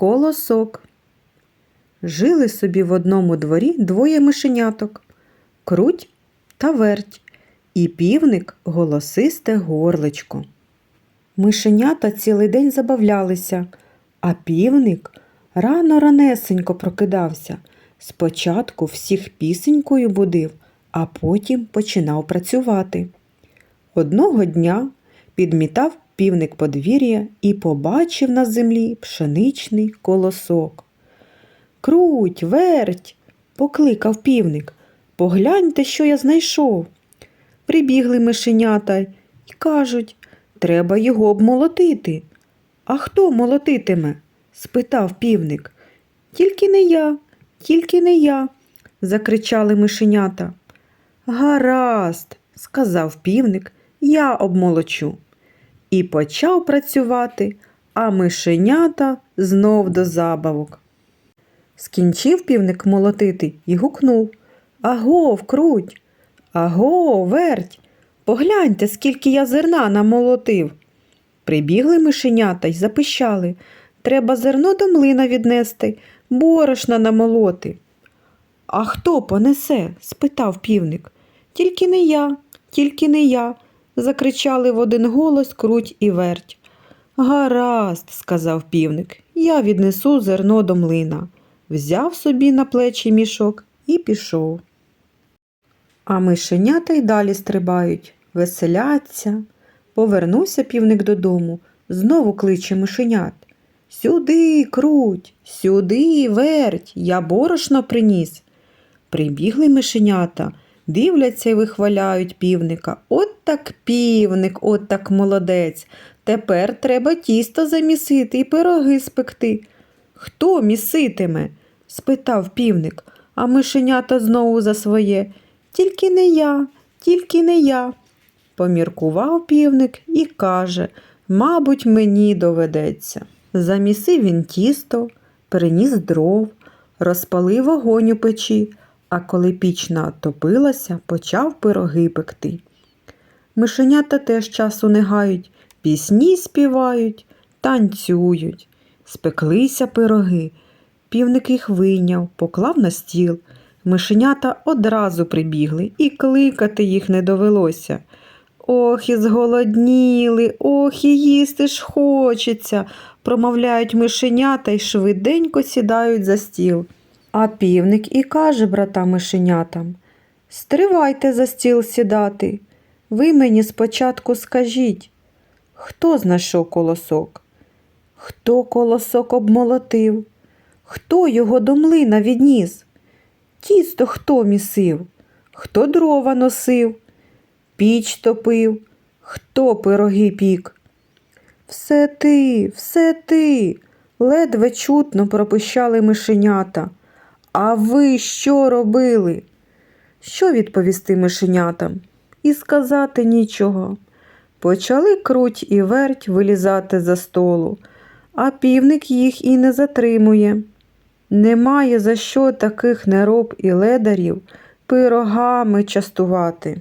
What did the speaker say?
Колосок. Жили собі в одному дворі двоє мишеняток круть та верть, і півник голосисте горличко. Мишенята цілий день забавлялися, а півник рано ранесенько прокидався. Спочатку всіх пісенькою будив, а потім починав працювати. Одного дня підмітав півник подвір'я і побачив на землі пшеничний колосок. Круть, верть, покликав півник. Погляньте, що я знайшов. Прибігли мишенята й кажуть, треба його обмолотити. А хто молотитиме? спитав півник. Тільки не я, тільки не я, закричали мишенята. Гаразд, сказав півник, я обмолочу. І почав працювати, а мишенята знов до забавок. Скінчив півник молотити і гукнув Агов, круть, аго, верть, погляньте, скільки я зерна намолотив. Прибігли мишенята й запищали. Треба зерно до млина віднести, борошна намолоти. А хто понесе? спитав півник. Тільки не я, тільки не я, закричали в один голос круть і верть. Гаразд, сказав півник, я віднесу зерно до млина. Взяв собі на плечі мішок і пішов. А мишенята й далі стрибають, веселяться. Повернувся півник додому, знову кличе мишенят. Сюди, круть, сюди, верть, я борошно приніс. Прибігли мишенята, дивляться й вихваляють півника. От так півник, от так молодець. Тепер треба тісто замісити і пироги спекти. Хто міситиме? спитав півник, а мишенята знову за своє. Тільки не я, тільки не я. Поміркував півник і каже, мабуть, мені доведеться. Замісив він тісто, приніс дров, розпалив вогонь у печі, а коли піч натопилася, почав пироги пекти. Мишенята теж часу не гають, пісні співають, танцюють. Спеклися пироги. Півник їх вийняв, поклав на стіл. Мишенята одразу прибігли, і кликати їх не довелося. Ох, і зголодніли, ох, і їсти ж хочеться, промовляють мишенята й швиденько сідають за стіл. А півник і каже братам мишенятам Стривайте за стіл сідати. Ви мені спочатку скажіть, хто знайшов колосок? Хто колосок обмолотив? Хто його до млина відніс? Тісто хто місив? Хто дрова носив? Піч топив? Хто пироги пік? Все ти, все ти, ледве чутно пропищали мишенята. А ви що робили? Що відповісти мишенятам? І сказати нічого. Почали круть і верть вилізати за столу, а півник їх і не затримує. Немає за що таких нероб і ледарів пирогами частувати.